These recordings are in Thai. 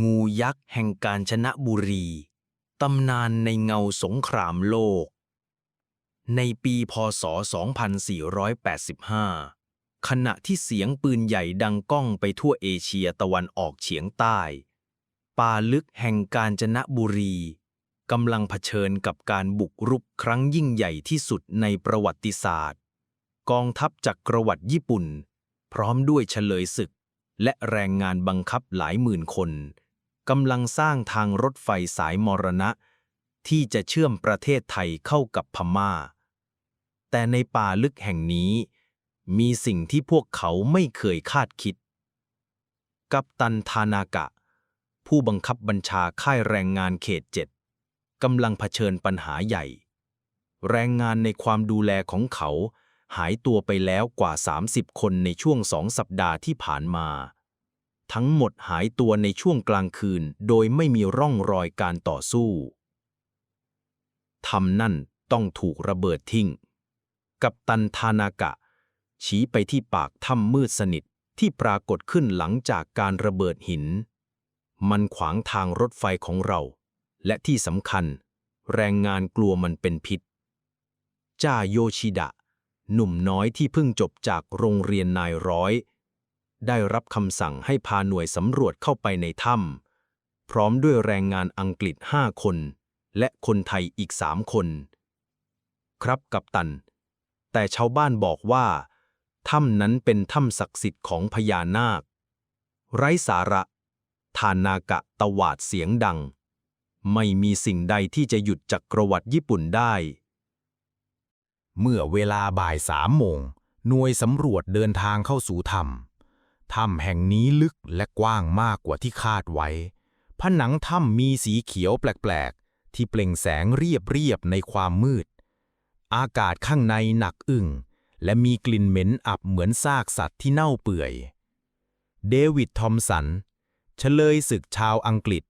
งูยักษ์แห่งกาญชนะบุรี ตำนานในเงาสงครามโลก ในปีพศ 2485 ขณะที่เสียงปืนใหญ่ดังก้องไปทั่วเอเชียตะวันออกเฉียงใต้ ป่าลึกแห่งกาญจนบุรีกำลังเผชิญกับการบุกรุกครั้งยิ่งใหญ่ที่สุดในประวัติศาสตร์ กองทัพจักรวรรดิญี่ปุ่น พร้อมด้วยเฉลยศึกและแรงงานบังคับหลายหมื่นคน กำลังสร้างทางรถไฟสายมรณะ ที่จะเชื่อมประเทศไทยเข้ากับพม่า แต่ในป่าลึกแห่งนี้ มีสิ่งที่พวกเขาไม่เคยคาดคิด กัปตันทานากะ ผู้บังคับบัญชาค่ายแรงงานเขตเจ็ดกำลังเผชิญปัญหาใหญ่ แรงงานในความดูแลของเขาหายตัวไปแล้วกว่า 30 คนในช่วงสองสัปดาห์ที่ผ่านมา ทั้งหมดหายตัวในช่วงกลางคืน โดยไม่มีร่องรอยการต่อสู้ทำนั่นต้องถูกระเบิดทิ้ง กับตันทานากะ ชี้ไปที่ปากถ้ำมืดสนิทที่ปรากฏขึ้นหลังจากการระเบิดหิน มันขวางทางรถไฟของเรา และที่สำคัญ แรงงานกลัวมันเป็นพิษ จ้าโยชิดะ หนุ่มน้อยที่เพิ่งจบจากโรงเรียนนายร้อย ได้รับคำสั่งให้พาหน่วยสำรวจเข้าไปในถ้ำพร้อมด้วยแรงงานอังกฤษห้าคน และคนไทยอีกสามคน ครับกัปตัน แต่ชาวบ้านบอกว่า ถ้ำนั้นเป็นถ้ำศักดิ์สิทธิ์ของพญานาค ไร้สาระทานากะตวาดเสียงดัง ไม่มีสิ่งใดที่จะหยุดจักรวรรดิญี่ปุ่นได้ เมื่อเวลาบ่ายสามโมงหน่วยสำรวจเดินทางเข้าสู่ถ้ำ ถ้ำแห่งนี้ลึกและกว้างมากกว่าที่คาดไว้ ผนังถ้ำมีสีเขียวแปลกๆ ที่เปล่งแสงเรียบๆ ในความมืด อากาศข้างในหนักอึ้งและมีกลิ่นเหม็นอับเหมือนซากสัตว์ที่เน่าเปื่อย เดวิด ทอมสัน เฉลยศึกชาวอังกฤษ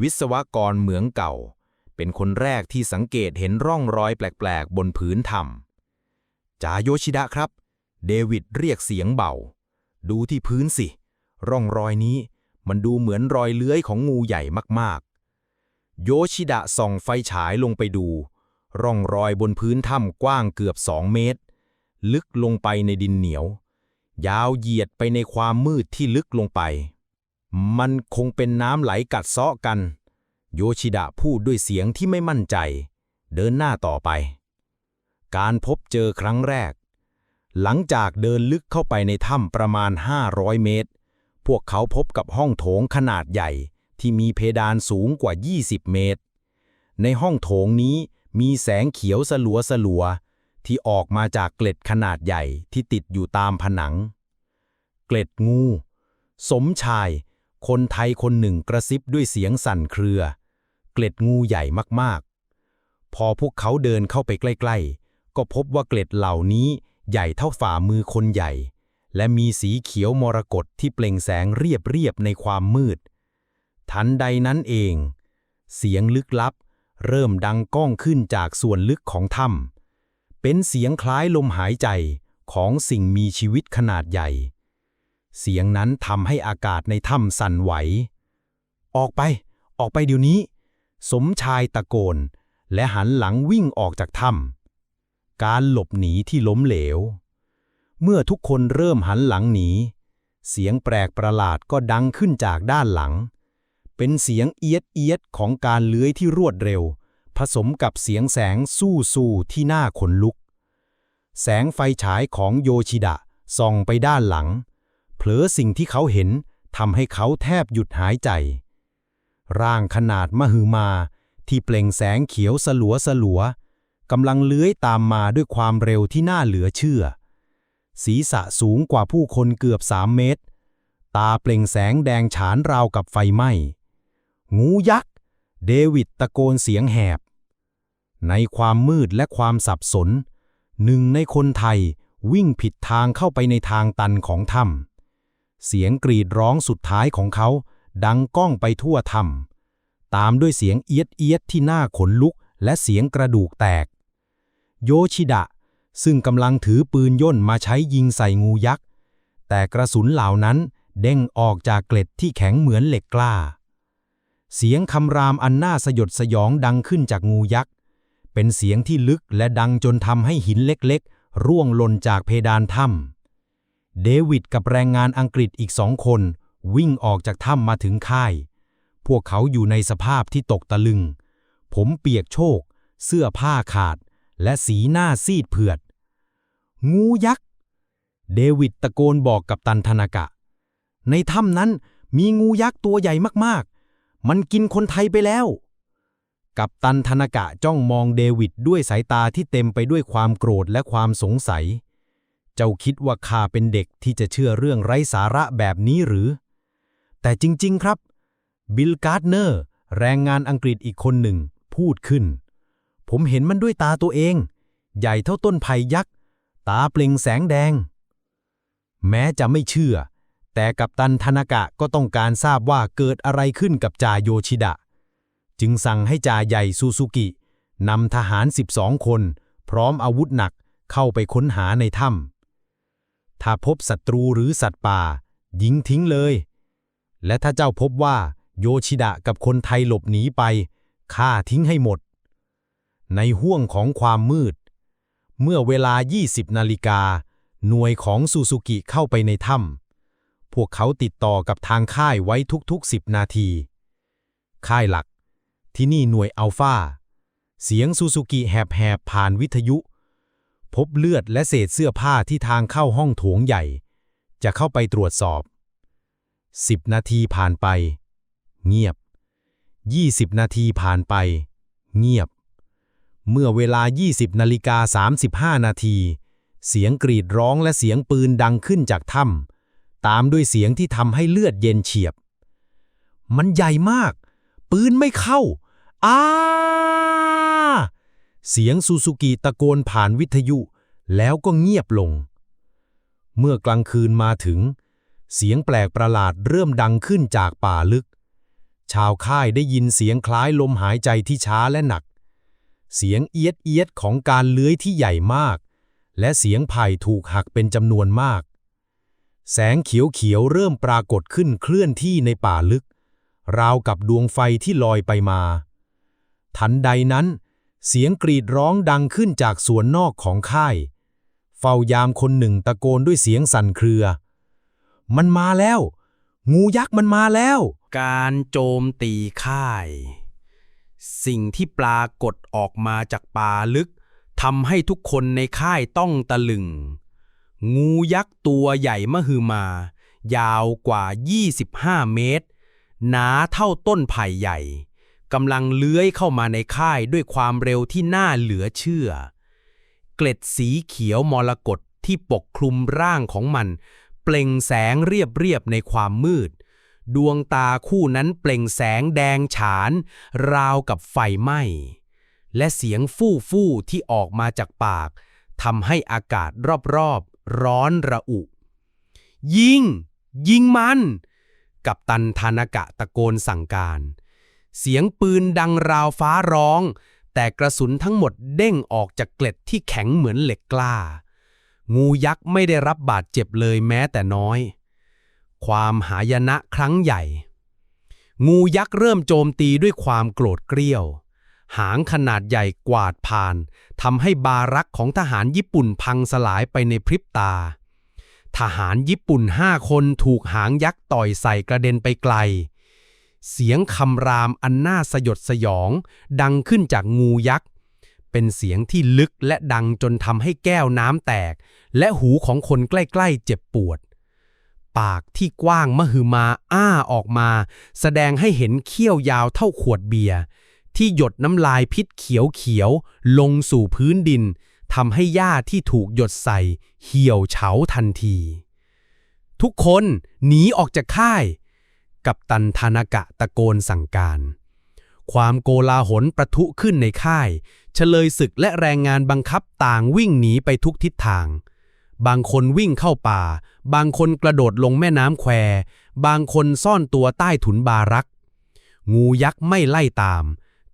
วิศวกรเหมืองเก่า เป็นคนแรกที่สังเกตเห็นร่องรอยแปลกๆ บนพื้นถ้ำจาโยชิดะครับ เดวิดเรียกเสียงเบา ดูที่พื้นสิ ร่องรอยนี้ มันดูเหมือนรอยเลื้อยของงูใหญ่มากๆ โยชิดะส่องไฟฉายลงไปดู ร่องรอยบนพื้นถ้ำกว้างเกือบสองเมตร ลึกลงไปในดินเหนียว ยาวเหยียดไปในความมืดที่ลึกลงไป มันคงเป็นน้ำไหลกัดเซาะกัน โยชิดะพูดด้วยเสียงที่ไม่มั่นใจ เดินหน้าต่อไป การพบเจอครั้งแรก หลังจากเดินลึกเข้าไปในถ้ำประมาณ 500 เมตร พวกเขาพบกับห้องโถงขนาดใหญ่ ที่มีเพดานสูงกว่า 20 เมตร ในห้องโถงนี้มีแสงเขียวสลัวสลัวที่ออกมาจากเกล็ดขนาดใหญ่ที่ติดอยู่ตามผนัง เกล็ดงู สมชาย คนไทยคนหนึ่งกระซิบด้วยเสียงสั่นเครือ เกล็ดงูใหญ่มากๆ พอพวกเขาเดินเข้าไปใกล้ ๆ ก็พบว่าเกล็ดเหล่านี้ ใหญ่เท่าฝ่ามือคนใหญ่ และมีสีเขียวมรกตที่เปล่งแสงเรียบๆในความมืด ทันใดนั้นเอง เสียงลึกลับ เริ่มดังก้องขึ้นจากส่วนลึกของถ้ำเป็นเสียงคล้ายลมหายใจของสิ่งมีชีวิตขนาดใหญ่ เสียงนั้นทำให้อากาศในถ้ำสั่นไหว ออกไป ออกไปเดี๋ยวนี้ สมชายตะโกน และหันหลังวิ่งออกจากถ้ำ การหลบหนีที่ล้มเหลว เมื่อทุกคนเริ่มหันหลังหนี เสียงแปลกประหลาดก็ดังขึ้นจากด้านหลัง เป็นเสียงเอียดเอียดของการเลื้อยที่รวดเร็ว ผสมกับเสียงแสงสู้สู้ที่น่าขนลุก แสงไฟฉายของโยชิดะส่องไปด้านหลัง เผลอสิ่งที่เขาเห็นทำให้เขาแทบหยุดหายใจ ร่างขนาดมหึมาที่เปล่งแสงเขียวสลัวสลัว กำลังเลื้อยตามมาด้วยความเร็วที่น่าเหลือเชื่อ ศีรษะสูงกว่าผู้คนเกือบสามเมตร ตาเปล่งแสงแดงฉานราวกับไฟไหม้ งูยักษ์ เดวิดตะโกนเสียงแหบ ในความมืดและความสับสน หนึ่งในคนไทยวิ่งผิดทางเข้าไปในทางตันของถ้ำเสียงกรีดร้องสุดท้ายของเขา ดังก้องไปทั่วถ้ำตามด้วยเสียงเอียดเอียดที่น่าขนลุกและเสียงกระดูกแตก โยชิดะ ซึ่งกำลังถือปืนย่นมาใช้ยิงใส่งูยักษ์ แต่กระสุนเหล่านั้นเด้งออกจากเกล็ดที่แข็งเหมือนเหล็กกล้า เสียงคำรามอันน่าสยดสยองดังขึ้นจากงูยักษ์ เป็นเสียงที่ลึกและดังจนทำให้หินเล็กๆ ร่วงหล่นจากเพดานถ้ำเดวิดกับแรงงานอังกฤษอีกสองคน วิ่งออกจากถ้ำมาถึงค่าย พวกเขาอยู่ในสภาพที่ตกตะลึง ผมเปียกโชก เสื้อผ้าขาด และสีหน้าซีดเผือด งูยักษ์ เดวิดตะโกนบอกกับตันธนากะ ในถ้ำนั้นมีงูยักษ์ตัวใหญ่มากๆ มันกินคนไทยไปแล้ว กับตันธนากะจ้องมองเดวิดด้วยสายตาที่เต็มไปด้วยความโกรธและความสงสัย เจ้าคิดว่าข้าเป็นเด็กที่จะเชื่อเรื่องไร้สาระแบบนี้หรือ แต่จริง ๆ ครับ บิลการ์ดเนอร์ แรงงานอังกฤษอีกคนหนึ่ง พูดขึ้น ผมเห็นมันด้วยตาตัวเอง ใหญ่เท่าต้นไผ่ยักษ์ ตาเปล่งแสงแดง แม้จะไม่เชื่อ แต่กัปตันธนากะก็ต้องการทราบว่าเกิดอะไรขึ้นกับจ่าโยชิดะ จึงสั่งให้จ่าใหญ่ซูซูกินำทหาร 12 คน พร้อมอาวุธหนักเข้าไปค้นหาในถ้ำถ้าพบศัตรูหรือสัตว์ป่า ยิงทิ้งเลย และถ้าเจ้าพบว่าโยชิดะกับคนไทยหลบหนีไปฆ่าทิ้งให้หมด ในห้วงของความมืด เมื่อเวลา 20 นาฬิกา หน่วยของซูซูกิเข้าไปในถ้ำพวกเขาติดต่อกับทางค่ายไว้ทุกๆ 10 นาที ค่ายหลัก ที่นี่หน่วยอัลฟาเสียงซูซูกิแหบๆผ่านวิทยุ พบเลือดและเศษเสื้อผ้าที่ทางเข้าห้องโถงใหญ่ จะเข้าไปตรวจสอบ 10 นาทีผ่านไป เงียบ 20 นาทีผ่านไป เงียบ เมื่อเวลา 20นาฬิกา35 นาที เสียงกรีดร้องและเสียงปืนดังขึ้นจากถ้ำตามด้วยเสียงที่ทำให้เลือดเย็นเฉียบ มันใหญ่มาก ปืนไม่เข้า อ้า เสียงซูซูกิตะโกนผ่านวิทยุ แล้วก็เงียบลง เมื่อกลางคืนมาถึง เสียงแปลกประหลาดเริ่มดังขึ้นจากป่าลึก ชาวค่ายได้ยินเสียงคล้ายลมหายใจที่ช้าและหนัก เสียงเอียดเอียดของการเลื้อยที่ใหญ่มาก และเสียงไผ่ถูกหักเป็นจำนวนมาก แสงเขียวๆเริ่มปรากฏขึ้นเคลื่อนที่ในป่าลึก ราวกับดวงไฟที่ลอยไปมา ทันใดนั้น เสียงกรีดร้องดังขึ้นจากส่วนนอกของค่าย เฝ้ายามคนหนึ่งตะโกนด้วยเสียงสั่นเครือ มันมาแล้ว งูยักษ์มันมาแล้ว การโจมตีค่าย สิ่งที่ปรากฏออกมาจากป่าลึกทำให้ทุกคนในค่ายต้องตะลึง งูยักษ์ตัวใหญ่มหึมา ยาวกว่า 25 เมตร หนาเท่าต้นไผ่ใหญ่กำลังเลื้อยเข้ามาในค่ายด้วยความเร็วที่น่าเหลือเชื่อ เกล็ดสีเขียวมรกตที่ปกคลุมร่างของมัน เปล่งแสงเรียบๆในความมืด ดวงตาคู่นั้นเปล่งแสงแดงฉาน ราวกับไฟไหม้ และเสียงฟู่ฟู่ที่ออกมาจากปากทำให้อากาศรอบๆ ร้อนระอุ ยิง ยิงมัน กับตันธานากะตะโกนสั่งการ เสียงปืนดังราวฟ้าร้อง แต่กระสุนทั้งหมดเด้งออกจากเกล็ดที่แข็งเหมือนเหล็กกล้า งูยักษ์ไม่ได้รับบาดเจ็บเลยแม้แต่น้อย ความหายนะครั้งใหญ่ งูยักษ์เริ่มโจมตีด้วยความโกรธเกรี้ยว หางขนาดใหญ่กวาดผ่านทำให้บารักของทหารญี่ปุ่นพังสลายไปในพริบตา ทหารญี่ปุ่นห้าคนถูกหางยักษ์ต่อยใส่กระเด็นไปไกล เสียงคำรามอันน่าสยดสยอง ดังขึ้นจากงูยักษ์เป็นเสียงที่ลึกและดังจนทำให้แก้วน้ำแตก และหูของคนใกล้ ๆ เจ็บปวด ปากที่กว้างมหึมาอ้าออกมา แสดงให้เห็นเขี้ยวยาวเท่าขวดเบียร์ที่หยดน้ำลายพิษเขียวๆลงสู่พื้นดินทำให้หญ้าที่ถูกหยดใส่ เหี่ยวเฉาทันที ทุกคนหนีออกจากค่าย กับตันธานากะตะโกนสั่งการ ความโกลาหลประทุขึ้นในค่าย เฉลยศึกและแรงงานบังคับต่างวิ่งหนีไปทุกทิศทาง บางคนวิ่งเข้าป่า บางคนกระโดดลงแม่น้ำแคว บางคนซ่อนตัวใต้ถุนบารัก งูยักษ์ไม่ไล่ตาม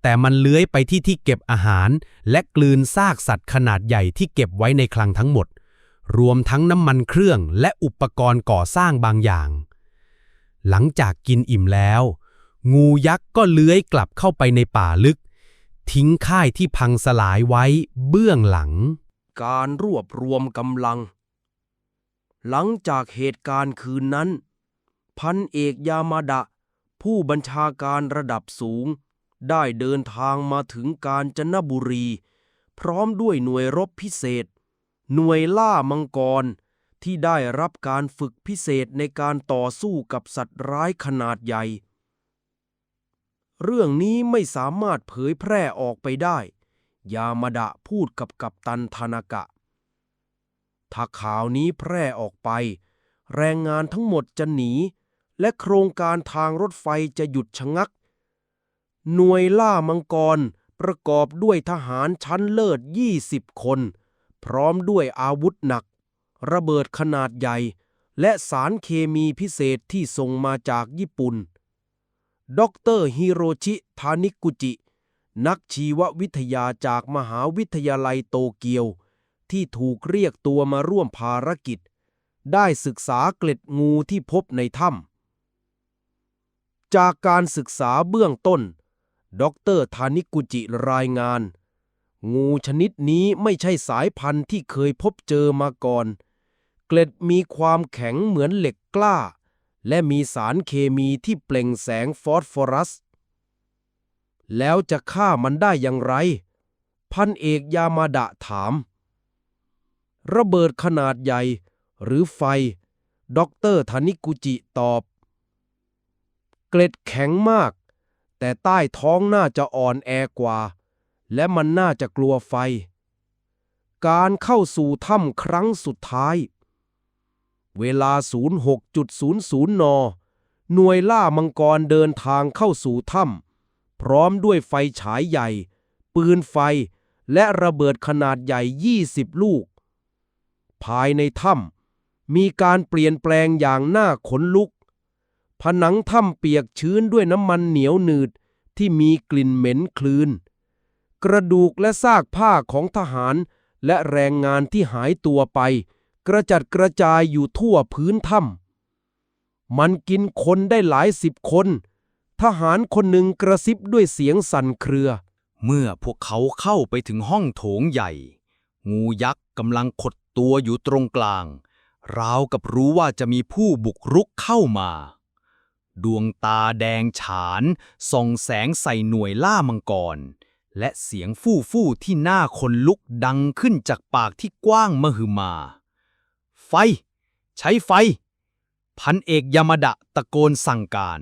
แต่มันเลื้อยไปที่ที่เก็บอาหาร และกลืนซากสัตว์ขนาดใหญ่ที่เก็บไว้ในคลังทั้งหมด รวมทั้งน้ำมันเครื่องและอุปกรณ์ก่อสร้างบางอย่าง หลังจากกินอิ่มแล้ว งูยักษ์ก็เลื้อยกลับเข้าไปในป่าลึก ทิ้งค่ายที่พังสลายไว้เบื้องหลังการรวบรวมกำลัง หลังจากเหตุการณ์คืนนั้น พันเอกยามาดะ ผู้บัญชาการระดับสูง ได้เดินทางมาถึงกาญจนบุรี พร้อมด้วยหน่วยรบพิเศษ หน่วยล่ามังกร ที่ได้รับการฝึกพิเศษในการต่อสู้กับสัตว์ร้ายขนาดใหญ่ เรื่องนี้ไม่สามารถเผยแพร่ออกไปได้ ยามาดะพูดกับกัปตันทานากะ ถ้าข่าวนี้แพร่ออกไป แรงงานทั้งหมดจะหนี และโครงการทางรถไฟจะหยุดชะงัก หน่วยล่ามังกรประกอบด้วยทหารชั้นเลิศ 20 คน พร้อมด้วยอาวุธหนัก ระเบิดขนาดใหญ่ และสารเคมีพิเศษที่ส่งมาจากญี่ปุ่น ดรฮิโรชิ ทานิกุจิ นักชีววิทยาจากมหาวิทยาลัยโตเกียว ที่ถูกเรียกตัวมาร่วมภารกิจ ได้ศึกษาเกล็ดงูที่พบในถ้ำจากการศึกษาเบื้องต้น ดรทานิกุจิรายงาน งูชนิดนี้ไม่ใช่สายพันธุ์ที่เคยพบเจอมาก่อน เกล็ดมีความแข็งเหมือนเหล็กกล้า และมีสารเคมีที่เปล่งแสงฟอสฟอรัส แล้วจะฆ่ามันได้อย่างไร พันเอกยามาดะถาม ระเบิดขนาดใหญ่ หรือไฟด็อกเตอร์ธนิกุจิตอบ เกล็ดแข็งมาก แต่ใต้ท้องน่าจะอ่อนแอกว่า และมันน่าจะกลัวไฟ การเข้าสู่ถ้ำครั้งสุดท้าย เวลา 06.00 น หน่วยล่ามังกรเดินทางเข้าสู่ถ้ำพร้อมด้วยไฟฉายใหญ่ ปืนไฟและระเบิดขนาดใหญ่ 20 ลูก ภายในถ้ำมีการเปลี่ยนแปลงอย่างน่าขนลุก ผนังถ้ำเปียกชื้นด้วยน้ำมันเหนียวหนืดที่มีกลิ่นเหม็นคลืน กระดูกและซากผ้าของทหารและแรงงานที่หายตัวไป กระจัดกระจายอยู่ทั่วพื้นถ้ำมันกินคนได้หลายสิบคน ทหารคนหนึ่งกระซิบด้วยเสียงสั่นเครือ เมื่อพวกเขาเข้าไปถึงห้องโถงใหญ่ งูยักษ์กำลังขด ตัวอยู่ตรงกลาง ราวกับรู้ว่าจะมีผู้บุกรุกเข้ามา ดวงตาแดงฉานส่องแสงใส่หน่วยล่ามังกร และเสียงฟู่ฟู่ที่หน้าคนลุกดังขึ้นจากปากที่กว้างมหึมา ไฟ ใช้ไฟ พันเอกยามาดะตะโกนสั่งการ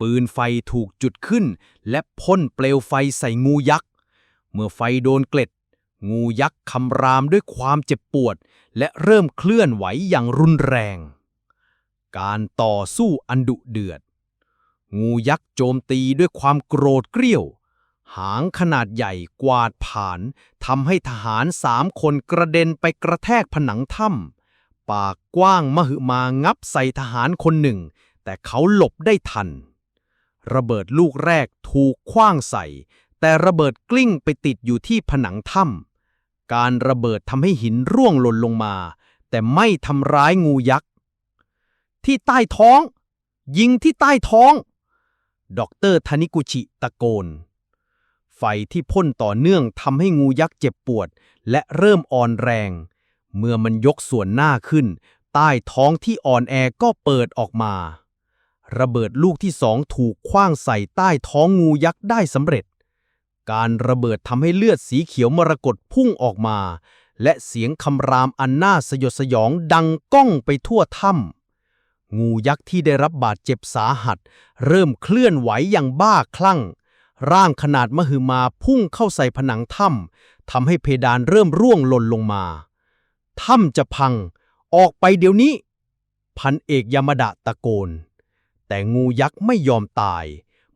ปืนไฟถูกจุดขึ้น และพ่นเปลวไฟใส่งูยักษ์เมื่อไฟโดนเกล็ด งูยักษ์คำรามด้วยความเจ็บปวด และเริ่มเคลื่อนไหวอย่างรุนแรง การต่อสู้อันดุเดือด งูยักษ์โจมตีด้วยความโกรธเกรี้ยว หางขนาดใหญ่กวาดผ่านทำให้ทหารสามคนกระเด็นไปกระแทกผนังถ้ำปากกว้างมหึมางับใส่ทหารคนหนึ่ง แต่เขาหลบได้ทัน ระเบิดลูกแรกถูกคว้างใส่ แต่ระเบิดกลิ้งไปติดอยู่ที่ผนังถ้ำการระเบิดทำให้หินร่วงหล่นลงมา แต่ไม่ทำร้ายงูยักษ์ ที่ใต้ท้อง ยิงที่ใต้ท้องด็อกเตอร์ทานิกุชิตะโกน ไฟที่พ่นต่อเนื่องทำให้งูยักษ์เจ็บปวด และเริ่มอ่อนแรง เมื่อมันยกส่วนหน้าขึ้น ใต้ท้องที่อ่อนแอก็เปิดออกมา ระเบิดลูกที่สองถูกคว้างใส่ใต้ท้องงูยักษ์ได้สำเร็จ การระเบิดทำให้เลือดสีเขียวมรกตพุ่งออกมา และเสียงคำรามอันน่าสยดสยองดังก้องไปทั่วถ้ำงูยักษ์ที่ได้รับบาดเจ็บสาหัส เริ่มเคลื่อนไหวอย่างบ้าคลั่ง ร่างขนาดมหึมาพุ่งเข้าใส่ผนังถ้ำทำให้เพดานเริ่มร่วงหล่นลงมาถ้ำจะพัง ออกไปเดี๋ยวนี้ พันเอกยามาดะตะโกน แต่งูยักษ์ไม่ยอมตาย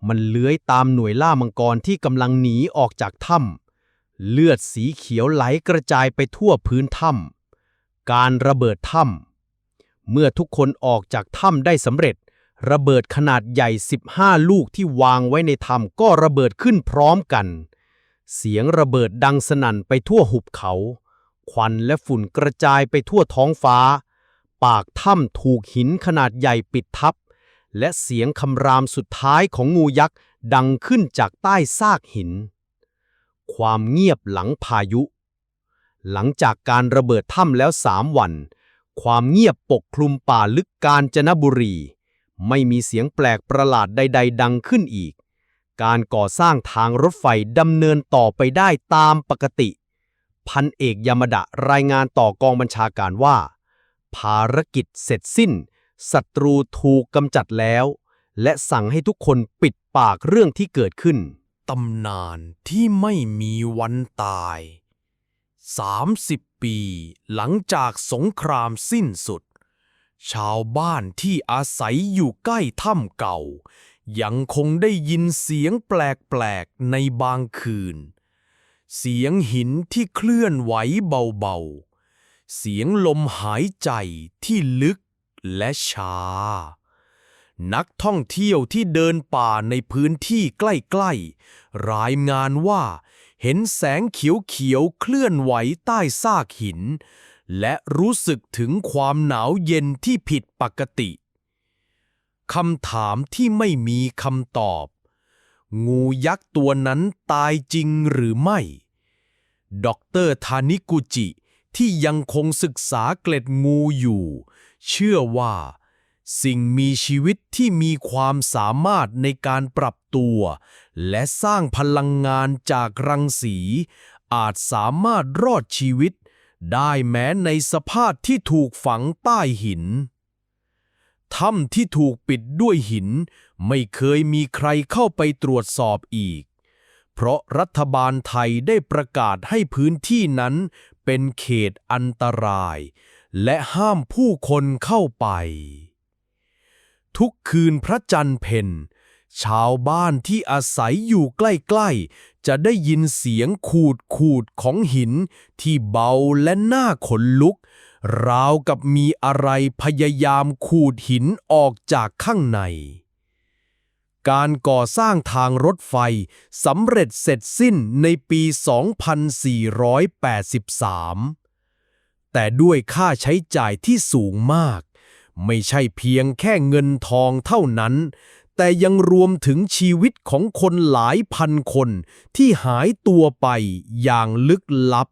มันเลื้อยตามหน่วยล่ามังกรที่กำลังหนีออกจากถ้ำเลือดสีเขียวไหลกระจายไปทั่วพื้นถ้ำการระเบิดถ้ำเมื่อทุกคนออกจากถ้ำได้สำเร็จ ระเบิดขนาดใหญ่ 15 ลูกที่วางไว้ในถ้ำก็ระเบิดขึ้นพร้อมกัน เสียงระเบิดดังสนั่นไปทั่วหุบเขา ควันและฝุ่นกระจายไปทั่วท้องฟ้า ปากถ้ำถูกหินขนาดใหญ่ปิดทับ และเสียงคำรามสุดท้ายของงูยักษ์ดังขึ้นจากใต้ซากหิน ความเงียบหลังพายุ หลังจากการระเบิดถ้ำแล้วสามวัน ความเงียบปกคลุมป่าลึกกาญจนบุรี ไม่มีเสียงแปลกประหลาดใด ๆ ดังขึ้นอีก การก่อสร้างทางรถไฟดำเนินต่อไปได้ตามปกติ พันเอกยามดะรายงานต่อกองบัญชาการว่า ภารกิจเสร็จสิ้น ศัตรูถูกกำจัดแล้ว และสั่งให้ทุกคนปิดปากเรื่องที่เกิดขึ้น ตำนานที่ไม่มีวันตาย 30 ปีหลังจากสงครามสิ้นสุด ชาวบ้านที่อาศัยอยู่ใกล้ถ้ำเก่า ยังคงได้ยินเสียงแปลกๆในบางคืน เสียงหินที่เคลื่อนไหวเบาๆ เสียงลมหายใจที่ลึก และชา นักท่องเที่ยวที่เดินป่าในพื้นที่ใกล้ๆ รายงานว่า เห็นแสงเขียวๆเคลื่อนไหวใต้ซากหิน และรู้สึกถึงความหนาวเย็นที่ผิดปกติ คำถามที่ไม่มีคำตอบ งูยักษ์ตัวนั้นตายจริงหรือไม่ดอกเตอร์ทานิกุจิที่ยังคงศึกษาเกล็ดงูอยู่ เชื่อว่า สิ่งมีชีวิตที่มีความสามารถในการปรับตัว และสร้างพลังงานจากรังสี อาจสามารถรอดชีวิต ได้แม้ในสภาพที่ถูกฝังใต้หินถ้ำที่ถูกปิดด้วยหิน ไม่เคยมีใครเข้าไปตรวจสอบอีก เพราะรัฐบาลไทยได้ประกาศให้พื้นที่นั้นเป็นเขตอันตราย และห้ามผู้คนเข้าไป ทุกคืนพระจันทร์เพ็ญชาวบ้านที่อาศัยอยู่ใกล้ๆ จะได้ยินเสียงขูดขูดของหินที่เบาและน่าขนลุก ราวกับมีอะไรพยายามขูดหินออกจากข้างใน การก่อสร้างทางรถไฟสำเร็จเสร็จสิ้นในปี 2483 แต่ด้วยค่าใช้จ่ายที่สูงมาก ไม่ใช่เพียงแค่เงินทองเท่านั้น แต่ยังรวมถึงชีวิตของคนหลายพันคนที่หายตัวไปอย่างลึกลับ